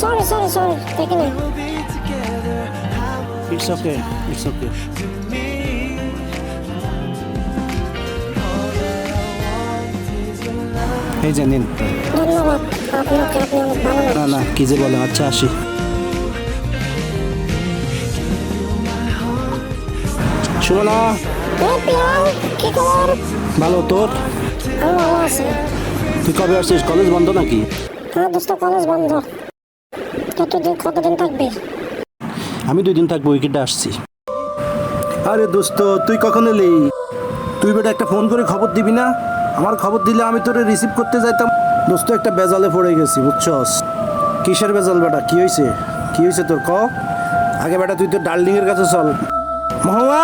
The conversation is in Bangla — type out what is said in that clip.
সরি সরি সরি দেখি না ইটস ওকে ইটস ওকে এই যে নিন ধন্যবাদ আপনাকে আপনি অনেক ভালো না না কি যে বলেন আচ্ছা আসি। সুমনা কি খবর? ভালো তোর? আমি ভালো আছি। তুই কবে আসছিস কলেজ বন্ধ নাকি? হ্যাঁ দোস্ত কলেজ বন্ধ। কতদিন কতদিন থাকবি? আমি দুই দিন থাকব উইকেটে আসছি। আরে দোস্ত তুই কখন এলি? তুই বেটা একটা ফোন করে খবর দিবি না? আমার খবর দিলে আমি তোরে রিসিভ করতে যাইতাম। দোস্ত একটা বেজালে পড়ে গেছি বুঝছস? কিসের বেজাল বেটা? কি হয়েছে কি হয়েছে তোর? ক? আগে বেটা তুই তোর ডার্লিং এর কাছে চল। মহুয়া!